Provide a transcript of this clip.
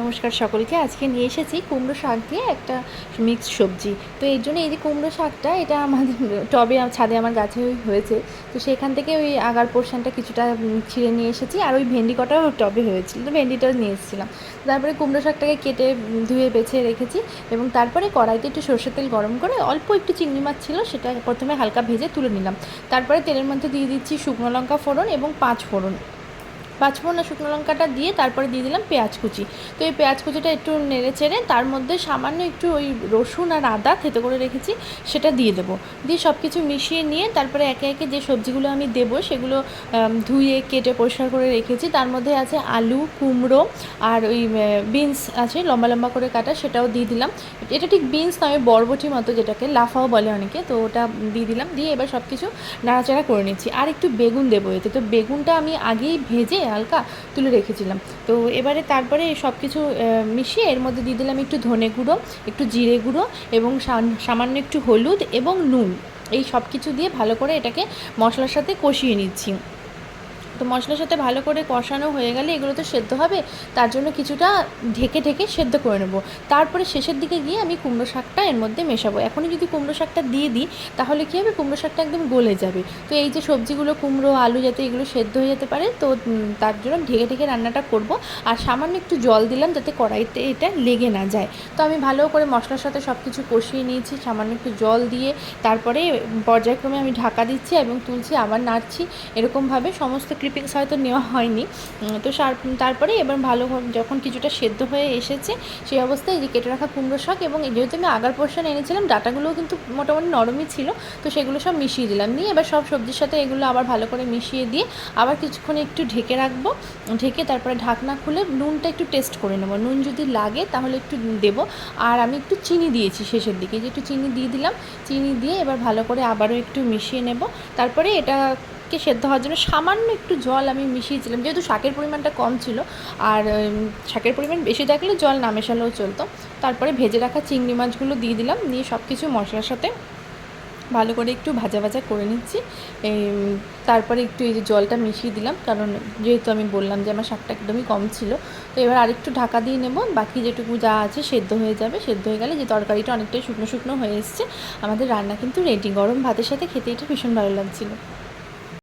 নমস্কার সকলকে। আজকে নিয়ে এসেছি কুমড়ো শাক দিয়ে একটা মিক্স সবজি। তো এর জন্য এই যে কুমড়ো শাকটা, এটা আমাদের টবে, ছাদে আমার গাছে হয়েছে। তো সেখান থেকে ওই আগার পোর্শনটা কিছুটা ছিঁড়ে নিয়ে এসেছি আর ওই ভেন্ডি কটাও টবে হয়েছিল। তো ভেন্ডিটাও নিয়ে এসেছিলাম। তারপরে কুমড়ো শাকটাকে কেটে ধুয়ে বেছে রেখেছি এবং তারপরে কড়াইতে একটু সর্ষের তেল গরম করে অল্প একটু চিংড়ি মাছ ছিল সেটা প্রথমে হালকা ভেজে তুলে নিলাম। তারপরে তেলের মধ্যে দিয়ে দিচ্ছি শুকনো লঙ্কা ফোড়ন এবং পাঁচ ফোড়ন। পাঁচফোড়ন শুকনো লঙ্কাটা দিয়ে তারপরে দিয়ে দিলাম পেঁয়াজ কুচি। তো এই পেঁয়াজ কুচিটা একটু নেড়ে চেড়ে তার মধ্যে সামান্য একটু ওই রসুন আর আদা থেতো করে রেখেছি, সেটা দিয়ে দেবো। দিয়ে সব কিছু মিশিয়ে নিয়ে তারপরে একে একে যে সবজিগুলো আমি দেবো সেগুলো ধুয়ে, কেটে, পরিষ্কার করে রেখেছি। তার মধ্যে আছে আলু, কুমড়ো আর ওই বিনস আছে, লম্বা লম্বা করে কাটা, সেটাও দিয়ে দিলাম। এটা ঠিক বিনস নয়, বরবটি মতো যেটাকে, লাফাও বলে অনেকে, তো ওটা দিয়ে দিলাম। দিয়ে এবার সব কিছু নাড়াচাড়া করে নিচ্ছি। আর একটু বেগুন দেবো এতে। তো বেগুনটা আমি আগেই ভেজে হালকা তুলে রেখেছিলাম। তো এবারে তারপরে সব কিছু মিশিয়ে এর মধ্যে দিয়ে দিলাম একটু ধনে গুঁড়ো, একটু জিরে গুঁড়ো এবং সামান্য একটু হলুদ এবং নুন। এই সব কিছু দিয়ে ভালো করে এটাকে মশলার সাথে কষিয়ে নিচ্ছি। তো মশলার সাথে ভালো করে কষানো হয়ে গেলে এগুলো তো সেদ্ধ হবে, তার জন্য কিছুটা ঢেকে ঢেকে সেদ্ধ করে নেব। তারপরে শেষের দিকে গিয়ে আমি কুমড়ো শাকটা এর মধ্যে মেশাবো। এখনই যদি কুমড়ো শাকটা দিয়ে দিই, তাহলে কী হবে? কুমড়ো শাকটা একদম গলে যাবে। তো এই যে সবজিগুলো, কুমড়ো, আলু যাতে এগুলো সেদ্ধ হয়ে যেতে পারে, তো তার জন্য ঢেকে ঢেকে রান্নাটা করব। আর সামান্য একটু জল দিলাম যাতে কড়াইতে এটা লেগে না যায়। তো আমি ভালো করে মশলার সাথে সব কিছু কষিয়ে নিয়েছি, সামান্য একটু জল দিয়ে। তারপরে পর্যায়ক্রমে আমি ঢাকা দিচ্ছি এবং তুলছি, আবার নাড়ছি। এরকমভাবে সমস্ত ক্লিপিংস হয়তো নেওয়া হয়নি। তো তারপরে এবার ভালো যখন কিছুটা সেদ্ধ হয়ে এসেছে, সেই অবস্থায় এই যে কেটে রাখা কুমড়ো শাক এবং যেহেতু আমি আগার পোর্শন এনেছিলাম, ডাটাগুলোও কিন্তু মোটামুটি নরমই ছিল, তো সেগুলো সব মিশিয়ে দিলাম। নিয়ে এবার সব সবজির সাথে এগুলো আবার ভালো করে মিশিয়ে দিয়ে আবার কিছুক্ষণ একটু ঢেকে রাখব। ঢেকে তারপরে ঢাকনা খুলে নুনটা একটু টেস্ট করে নেব। নুন যদি লাগে তাহলে একটু দেবো। আর আমি একটু চিনি দিয়েছি শেষের দিকে, যে একটু চিনি দিয়ে দিলাম। চিনি দিয়ে এবার ভালো করে আবারও একটু মিশিয়ে নেব। তারপরে এটাকে সেদ্ধ হওয়ার জন্য সামান্য একটু জল আমি মিশিয়েছিলাম, যেহেতু শাকের পরিমাণটা কম ছিল। আর শাকের পরিমাণ বেশি থাকলে জল না মেশালেও চলতো। তারপরে ভেজে রাখা চিংড়ি মাছগুলো দিয়ে দিলাম দিয়ে সব কিছু মশলার সাথে ভালো করে একটু ভাজা ভাজা করে নিচ্ছি। তারপরে একটু এই যে জলটা মিশিয়ে দিলাম, কারণ যেহেতু আমি বললাম যে আমার শাকটা একদমই কম ছিল, তো এবার আরেকটু ঢাকা দিয়ে নেব। বাকি যেটুকু যা আছে সেদ্ধ হয়ে যাবে। সেদ্ধ হয়ে গেলে যে তরকারিটা অনেকটাই শুকনো শুকনো হয়ে এসছে, আমাদের রান্না কিন্তু রেডি। গরম ভাতের সাথে খেতে এটা ভীষণ ভালো লাগছিল।